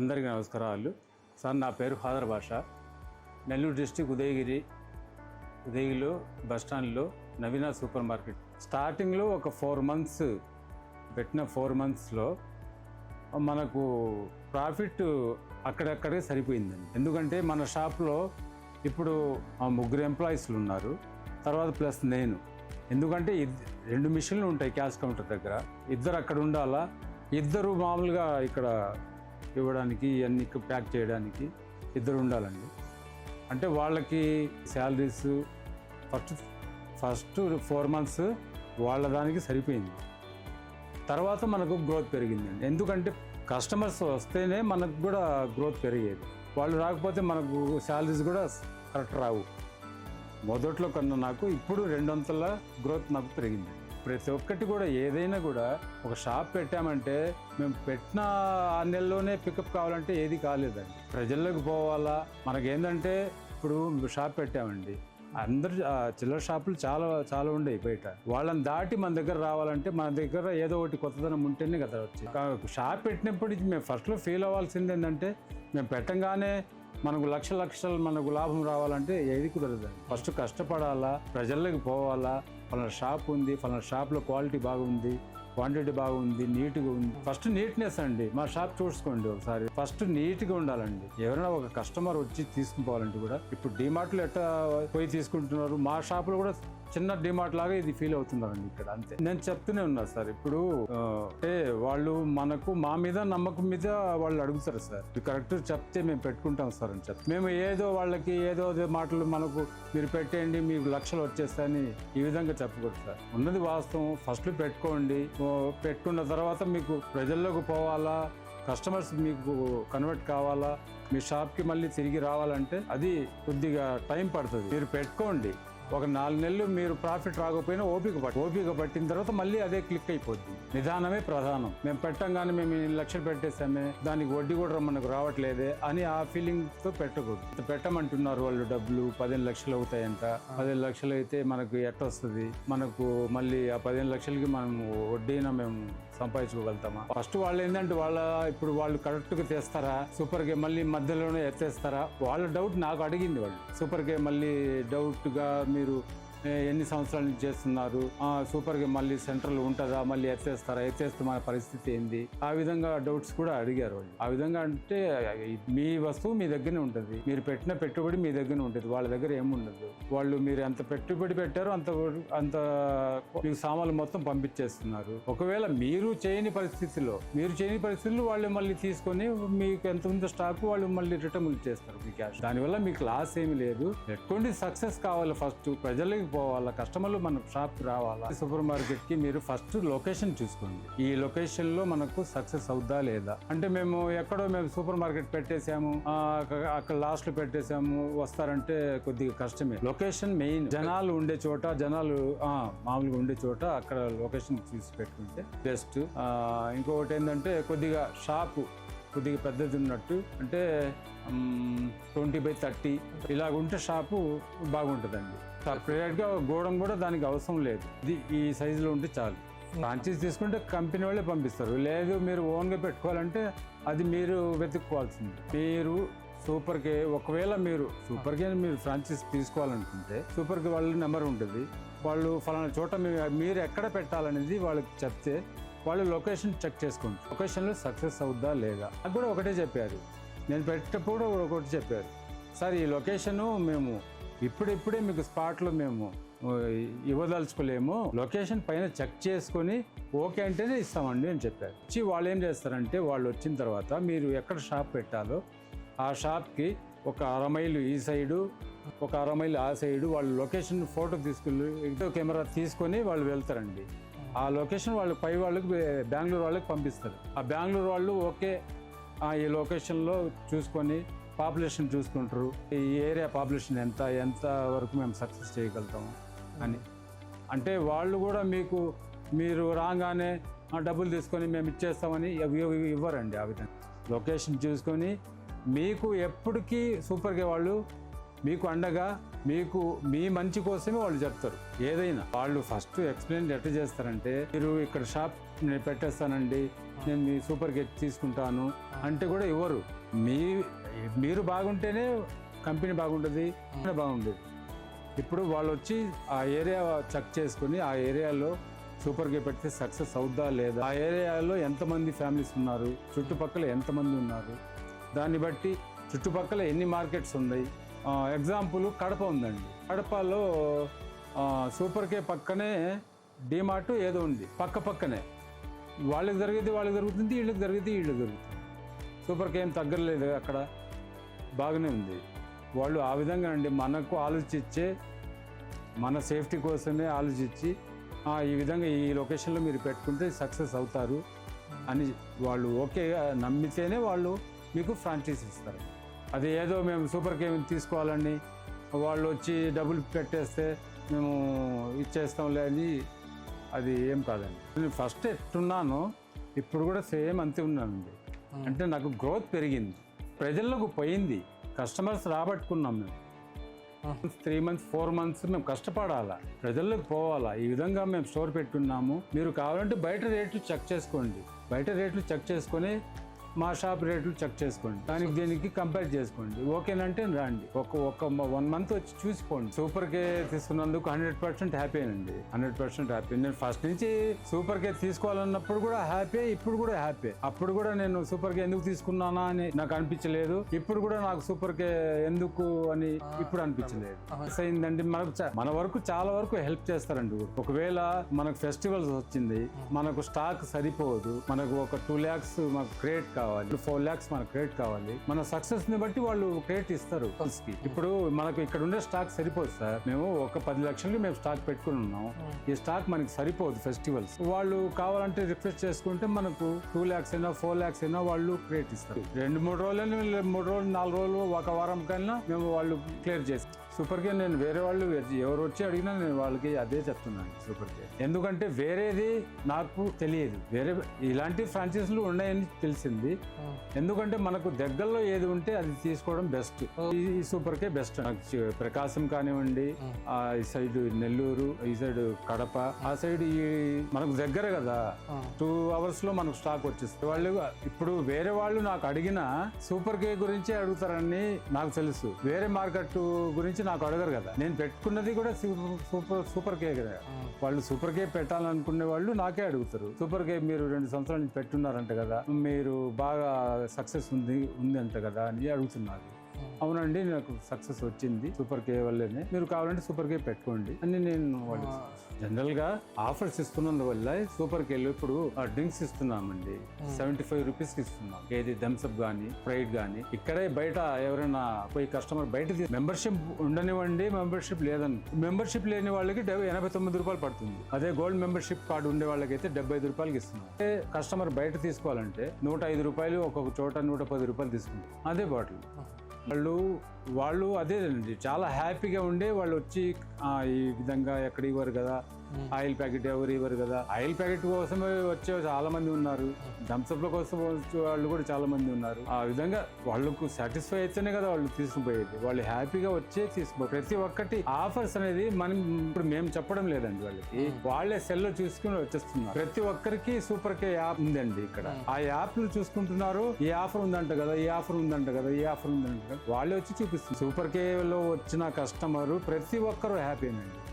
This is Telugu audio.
అందరికీ నమస్కారాలు. సార్ నా పేరు ఫాదర్ భాష. నెల్లూరు డిస్టిక్ ఉదయగిరి ఉదయగిరిలో బస్ నవీన సూపర్ మార్కెట్. స్టార్టింగ్లో ఒక ఫోర్ మంత్స్ పెట్టిన ఫోర్ మంత్స్లో మనకు ప్రాఫిట్ అక్కడక్కడే సరిపోయిందండి. ఎందుకంటే మన షాప్లో ఇప్పుడు ఆ ముగ్గురు ఎంప్లాయీస్లు ఉన్నారు. తర్వాత ప్లస్ నేను. ఎందుకంటే ఇద్- రెండు మిషన్లు ఉంటాయి క్యాష్ కౌంటర్ దగ్గర. ఇద్దరు అక్కడ ఉండాలా? ఇద్దరు మామూలుగా ఇక్కడ ఇవ్వడానికి ఇవన్నీ ప్యాక్ చేయడానికి ఇద్దరు ఉండాలండి. అంటే వాళ్ళకి salaries first first four months వాళ్ళ దానికి సరిపోయింది. తర్వాత మనకు గ్రోత్ పెరిగిందండి. ఎందుకంటే కస్టమర్స్ వస్తేనే మనకు కూడా గ్రోత్ పెరిగేది. వాళ్ళు రాకపోతే మనకు శాలరీస్ కూడా కరెక్ట్ రావు. మొదట్లో కన్నా నాకు ఇప్పుడు రెండొంతల గ్రోత్ నాకు పెరిగింది. ప్రతి ఒక్కటి కూడా ఏదైనా కూడా ఒక షాప్ పెట్టామంటే మేము పెట్టిన ఆ నెలలోనే పికప్ కావాలంటే ఏది కాలేదండి. ప్రజల్లోకి పోవాలా? మనకేంటంటే ఇప్పుడు షాప్ పెట్టామండి. అందరు చిల్లర షాపులు చాలా చాలా ఉండేవి బయట. వాళ్ళని దాటి మన దగ్గర రావాలంటే మన దగ్గర ఏదో ఒకటి కొత్తదనం ఉంటేనే కదా వచ్చి షాప్ పెట్టినప్పటి నుంచి మేము ఫస్ట్లో ఫీల్ అవ్వాల్సింది ఏంటంటే మేము పెట్టంగానే మనకు లక్ష లక్షలు మనకు లాభం రావాలంటే ఏది కుదరదు. ఫస్ట్ కష్టపడాలా? ప్రజల్లోకి పోవాలా? ఫలానా షాప్ ఉంది ఫలానా షాప్లో క్వాలిటీ బాగుంది క్వాంటిటీ బాగుంది నీట్గా ఉంది. ఫస్ట్ నీట్నెస్ అండి. మా షాప్ చూసుకోండి ఒకసారి. ఫస్ట్ నీట్గా ఉండాలండి. ఎవరైనా ఒక కస్టమర్ వచ్చి తీసుకుని పోవాలంటే కూడా ఇప్పుడు డిమార్ట్లో ఎట్లా పోయి తీసుకుంటున్నారు? మా షాప్లో కూడా చిన్న డిమార్ట్ లాగా ఇది ఫీల్ అవుతున్నారండి ఇక్కడ అంతే. నేను చెప్తూనే ఉన్నా సార్ ఇప్పుడు అంటే వాళ్ళు మనకు మా మీద నమ్మకం మీద వాళ్ళు అడుగుతారు సార్. ఇది కరెక్ట్ చెప్తే మేము పెట్టుకుంటాం సార్ అని చెప్తే. మేము ఏదో వాళ్ళకి ఏదో మాటలు మనకు మీరు పెట్టేయండి మీకు లక్షలు వచ్చేస్తాయని ఈ విధంగా చెప్పకూడదు సార్. ఉన్నది వాస్తవం ఫస్ట్ పెట్టుకోండి. పెట్టుకున్న తర్వాత మీకు ప్రజల్లోకి పోవాలా కస్టమర్స్ మీకు కన్వర్ట్ కావాలా మీ షాప్కి మళ్ళీ తిరిగి రావాలంటే అది కొద్దిగా టైం పడుతుంది. మీరు పెట్టుకోండి. ఒక నాలుగు నెలలు మీరు ప్రాఫిట్ రాకపోయినా ఓపిక పట్టి ఓపిక పట్టిన తర్వాత మళ్ళీ అదే క్లిక్ అయిపోద్ది. నిదానమే ప్రధానం. మేము పెట్టంగానే మేము ఇన్ని లక్షలు పెట్టేసామే దానికి వడ్డీ కూడా మనకు రావట్లేదే అని ఆ ఫీలింగ్తో పెట్టకూడదు. ఇంత పెట్టమంటున్నారు వాళ్ళు డబ్బులు పదిహేను లక్షలు అవుతాయంట. పదిహేను లక్షలు అయితే మనకు ఎట్ట వస్తుంది మనకు మళ్ళీ ఆ పదిహేను లక్షలకి మనం వడ్డీనా మేము సంపాదించుకోగలుగుతామా? ఫస్ట్ వాళ్ళు ఏంటంటే వాళ్ళ ఇప్పుడు వాళ్ళు కరెక్ట్గా తెస్తారా? సూపర్ గేమ్ మళ్ళీ మధ్యలోనే ఎత్తేస్తారా? వాళ్ళ డౌట్ నాకు అడిగింది వాళ్ళు. సూపర్ గేమ్ మళ్ళీ డౌట్గా మీరు ఎన్ని సంవత్సరాల నుంచి చేస్తున్నారు? సూపర్గా మళ్ళీ సెంట్రల్ ఉంటుందా? మళ్ళీ ఎత్తేస్తారా? ఎత్తేస్తే మన పరిస్థితి ఏంది? ఆ విధంగా డౌట్స్ కూడా అడిగారు వాళ్ళు. ఆ విధంగా అంటే మీ వస్తువు మీ దగ్గరనే ఉంటుంది. మీరు పెట్టిన పెట్టుబడి మీ దగ్గరనే ఉంటుంది. వాళ్ళ దగ్గర ఏముండదు వాళ్ళు మీరు ఎంత పెట్టుబడి పెట్టారో అంత అంత మీకు సామాన్లు మొత్తం పంపించేస్తున్నారు. ఒకవేళ మీరు చేయని పరిస్థితిలో మీరు చేయని పరిస్థితుల్లో వాళ్ళు మళ్ళీ తీసుకొని మీకు ఎంత ఉందో స్టాక్ వాళ్ళు మళ్ళీ రిటర్న్ ఇచ్చేస్తారు మీ క్యాష్. దానివల్ల మీకు లాస్ ఏమి లేదు. పెట్టుకోండి సక్సెస్ కావాలి ఫస్ట్. ప్రజలకి పోవాలా కస్టమర్లు మన షాప్కి రావాలా? సూపర్ మార్కెట్కి మీరు ఫస్ట్ లొకేషన్ చూసుకోండి. ఈ లొకేషన్లో మనకు సక్సెస్ అవుద్దా లేదా? అంటే మేము ఎక్కడో మేము సూపర్ మార్కెట్ పెట్టేసాము అక్కడ లాస్ట్లో పెట్టేసాము వస్తారంటే కొద్దిగా కష్టమే. Location main. జనాలు ఉండే చోట జనాలు మామూలుగా ఉండే చోట అక్కడ లొకేషన్ చూసి పెట్టుకుంటే బెస్ట్. ఇంకొకటి ఏంటంటే కొద్దిగా షాపు కొద్దిగా పెద్దది ఉన్నట్టు అంటే ట్వంటీ బై థర్టీ. ఇలాగ ఉంటే షాపు బాగుంటుందండి. సపరేట్గా గోడం కూడా దానికి అవసరం లేదు. ఇది ఈ సైజులో ఉంటే చాలు. ఫ్రాంచైజ్ తీసుకుంటే కంపెనీ వాళ్ళే పంపిస్తారు. లేదు మీరు ఓన్గా పెట్టుకోవాలంటే అది మీరు వెతుక్కోవాల్సింది. మీరు సూపర్కి ఒకవేళ మీరు సూపర్కి మీరు ఫ్రాంచైజ్ తీసుకోవాలనుకుంటే సూపర్కి వాళ్ళ నెంబర్ ఉంటుంది. వాళ్ళు ఫలానా చోట మీరు ఎక్కడ పెట్టాలనేది వాళ్ళకి చెప్తే వాళ్ళు లొకేషన్ చెక్ చేసుకోండి. లొకేషన్లో సక్సెస్ అవుద్దా లేదా? అది కూడా ఒకటే చెప్పారు. నేను పెట్టేటప్పుడు ఒకటి చెప్పారు. సార్ ఈ లొకేషను మేము ఇప్పుడిప్పుడే మీకు స్పాట్లో మేము ఇవ్వదలుచుకోలేము. లొకేషన్ పైన చెక్ చేసుకొని ఓకే అంటేనే ఇస్తామండి అని చెప్పారు. వచ్చి వాళ్ళు ఏం చేస్తారంటే వాళ్ళు వచ్చిన తర్వాత మీరు ఎక్కడ షాప్ పెట్టాలో ఆ షాప్కి ఒక అర మైలు ఈ సైడు ఒక అర మైలు ఆ సైడు వాళ్ళు లొకేషన్ ఫోటో తీసుకుని ఇదో కెమెరా తీసుకొని వాళ్ళు వెళ్తారండి. ఆ లొకేషన్ వాళ్ళు పై వాళ్ళకి బెంగళూరు వాళ్ళకి పంపిస్తారు. ఆ బెంగళూరు వాళ్ళు ఓకే ఆ, ఈ లొకేషన్లో చూసుకొని పాపులేషన్ చూసుకుంటారు. ఈ ఏరియా పాపులేషన్ ఎంత ఎంత వరకు మేము సక్సెస్ చేయగలుగుతాము అని. అంటే వాళ్ళు కూడా మీకు మీరు రాగానే డబ్బులు తీసుకొని మేము ఇచ్చేస్తామని ఇవ్వరండి ఆ విధంగా. లొకేషన్ చూసుకొని మీకు ఎప్పటికీ సూపర్గా వాళ్ళు మీకు అండగా మీకు మీ మంచి కోసమే వాళ్ళు చెప్తారు. ఏదైనా వాళ్ళు ఫస్ట్ ఎక్స్ప్లెయిన్ ఎట్లా చేస్తారంటే మీరు ఇక్కడ షాప్ నేను పెట్టేస్తానండి నేను మీ సూపర్ కిట్ తీసుకుంటాను అంటే కూడా ఇవ్వరు. మీ మీరు బాగుంటేనే కంపెనీ బాగుంటుంది బాగుండేది. ఇప్పుడు వాళ్ళు వచ్చి ఆ ఏరియా చెక్ చేసుకుని ఆ ఏరియాలో సూపర్ గే పెడితే సక్సెస్ అవుద్దా లేదా? ఆ ఏరియాలో ఎంతమంది ఫ్యామిలీస్ ఉన్నారు? చుట్టుపక్కల ఎంతమంది ఉన్నారు? దాన్ని బట్టి చుట్టుపక్కల ఎన్ని మార్కెట్స్ ఉన్నాయి? ఎగ్జాంపుల్ కడప ఉందండి. కడపలో సూపర్ కే పక్కనే డిమార్ట్ ఏదో ఉంది. పక్క పక్కనే. వాళ్ళకి జరిగేది వాళ్ళకి జరుగుతుంది వీళ్ళకి జరిగేది వీళ్ళకి జరుగుతుంది. సూపర్ కే ఏం తగ్గలేదు అక్కడ. బాగానే ఉంది. వాళ్ళు ఆ విధంగా అండి మనకు ఆలోచించే మన సేఫ్టీ కోసమే ఆలోచించి "ఆ, ఈ విధంగా ఈ లొకేషన్లో మీరు పెట్టుకుంటే సక్సెస్ అవుతారు అని వాళ్ళు ఓకే నమ్మితేనే వాళ్ళు మీకు ఫ్రాంచైజ్ ఇస్తారు. అది ఏదో మేము సూపర్ గేమ్ తీసుకోవాలని వాళ్ళు వచ్చి డబ్బులు పెట్టేస్తే మేము ఇచ్చేస్తాంలే అని అది ఏం కాదండి. నేను ఫస్ట్ ఎట్టున్నానో ఇప్పుడు కూడా సేమ్ అంతే ఉన్నానండి. అంటే నాకు గ్రోత్ పెరిగింది. ప్రజల్లోకి పోయింది. కస్టమర్స్ రాబట్టుకున్నాం మేము. త్రీ మంత్స్ ఫోర్ మంత్స్ మేము కష్టపడాలా. ప్రజల్లోకి పోవాలా. ఈ విధంగా మేము స్టోర్ పెట్టున్నాము. మీరు కావాలంటే బయట రేట్లు చెక్ చేసుకోండి. బయట రేట్లు చెక్ చేసుకొని మా షాప్ రేట్లు చెక్ చేసుకోండి. దానికి దీనికి కంపేర్ చేసుకోండి. ఓకేనంటే రండి. ఒక ఒక వన్ మంత్ వచ్చి చూసిపోండి. సూపర్ కే తీసుకున్నందుకు హండ్రెడ్ పర్సెంట్ హ్యాపీ అండి. Hundred percent happy. నేను ఫస్ట్ నుంచి సూపర్ కే తీసుకోవాలన్నప్పుడు కూడా హ్యాపీ ఇప్పుడు కూడా హ్యాపీ. అప్పుడు కూడా నేను సూపర్ కే ఎందుకు తీసుకున్నానా అని నాకు అనిపించలేదు. ఇప్పుడు కూడా నాకు సూపర్ కే ఎందుకు అని ఇప్పుడు అనిపించలేదు. అయిందండి. మనకు మన వరకు చాలా వరకు హెల్ప్ చేస్తారండి ఒకవేళ మనకు ఫెస్టివల్స్ వచ్చింది మనకు స్టాక్ సరిపోదు మనకు ఒక టూ ల్యాక్స్ మనకు క్రియేట్ కావాలి ఫోర్ ల్యాక్స్ మనకు క్రియేట్ కావాలి. మన సక్సెస్ని బట్టి వాళ్ళు క్రియేట్ ఇస్తారు కి. ఇప్పుడు మనకు ఇక్కడ ఉండే స్టాక్ సరిపోదు సార్ మేము ఒక పది లక్షలకి మేము స్టాక్ పెట్టుకుని ఉన్నాం. ఈ స్టాక్ మనకి సరిపోదు ఫెస్టివల్స్ వాళ్ళు కావాలంటే రిక్వెస్ట్ చేసుకుంటే మనకు టూ ల్యాక్స్ అయినా ఫోర్ ల్యాక్స్ అయినా వాళ్ళు క్రియేట్ ఇస్తారు. రెండు మూడు రోజులు మూడు రోజులు నాలుగు రోజులు ఒక వారం కన్నా మేము వాళ్ళు క్లియర్ చేస్తాం సూపర్ కే నేను వేరే వాళ్ళు ఎవరు వచ్చి అడిగినా నేను వాళ్ళకి అదే చెప్తున్నాను సూపర్ కే ఎందుకంటే వేరేది నాకు తెలియదు. వేరే ఇలాంటి ఫ్రాంచైజీలు ఉన్నాయని తెలిసింది. ఎందుకంటే మనకు దగ్గరలో ఏది ఉంటే అది తీసుకోవడం బెస్ట్. ఈ సూపర్ కే బెస్ట్ నాకు ప్రకాశం కానివ్వండి ఆ. ఈ సైడ్ నెల్లూరు ఈ సైడ్ కడప ఆ సైడ్ ఈ మనకు దగ్గర కదా. టూ అవర్స్లో మనకు స్టాక్ వచ్చేస్తుంది. వాళ్ళు ఇప్పుడు వేరే వాళ్ళు నాకు అడిగిన సూపర్ కే గురించి అడుగుతారని నాకు తెలుసు. వేరే మార్కెట్ గురించి నాకు అడగరు కదా. నేను పెట్టుకున్నది కూడా సూపర్ సూపర్ కే కదా. వాళ్ళు సూపర్ కే పెట్టాలనుకునే వాళ్ళు నాకే అడుగుతారు. సూపర్ కే మీరు రెండు సంవత్సరాల నుంచి పెట్టున్నారంట కదా. మీరు బాగా సక్సెస్ ఉంది ఉంది అంట కదా అని అడుగుతున్నారు. అవునండి నాకు సక్సెస్ వచ్చింది. సూపర్ కే వల్లనే. మీరు కావాలంటే సూపర్ కే పెట్టుకోండి. అని నేను వాళ్ళు జనరల్గా ఆఫర్స్ ఇస్తున్నందువల్ల సూపర్ కేలో ఇప్పుడు డ్రింక్స్ ఇస్తున్నామండి. సెవెంటీ ఫైవ్ రూపీస్కి ఇస్తున్నాం. ఏది థమ్స్అప్ గానీ స్ప్రైట్ గానీ. ఇక్కడే బయట ఎవరైనా పోయి కస్టమర్ బయట మెంబర్షిప్ ఉండనివ్వండి మెంబర్షిప్ లేదని మెంబర్షిప్ లేని వాళ్ళకి ఎనభై తొమ్మిది రూపాయలు పడుతుంది. అదే గోల్డ్ మెంబర్షిప్ కార్డు ఉండే వాళ్ళకైతే డెబ్బై ఐదు రూపాయలకి ఇస్తున్నాం. కస్టమర్ బయట తీసుకోవాలంటే నూట ఐదు రూపాయలు ఒక్కొక్క చోట నూట పది రూపాయలు తీసుకుంటాం. అదే బాటిల్. వాళ్ళు వాళ్ళు అదేనండి చాలా హ్యాపీగా ఉండే వాళ్ళు వచ్చి ఈ విధంగా ఎక్కడ ఇవ్వరు కదా. ఆయిల్ ప్యాకెట్ ఎవరు ఇవ్వరు కదా. ఆయిల్ ప్యాకెట్ కోసమే వచ్చే చాలా మంది ఉన్నారు. థమ్స్అప్ల కోసం వచ్చే వాళ్ళు కూడా చాలా మంది ఉన్నారు. ఆ విధంగా వాళ్ళకు సాటిస్ఫై అయితేనే కదా వాళ్ళు తీసుకుపోయేది. వాళ్ళు హ్యాపీగా వచ్చే తీసుకో ప్రతి ఒక్కటి ఆఫర్స్ అనేది మనం ఇప్పుడు మేము చెప్పడం లేదండి వాళ్ళకి. వాళ్ళే సెల్లో చూసుకుని వచ్చేస్తున్నారు. ప్రతి ఒక్కరికి సూపర్ కే యాప్ ఉందండి ఇక్కడ. ఆ యాప్ను చూసుకుంటున్నారు. ఈ ఆఫర్ ఉందంట కదా ఈ ఆఫర్ ఉందంట కదా ఈ ఆఫర్ ఉందంట కదా. వాళ్ళే వచ్చి చూపిస్తుంది సూపర్ కే లో వచ్చిన కస్టమర్ ప్రతి ఒక్కరు హ్యాపీనండి.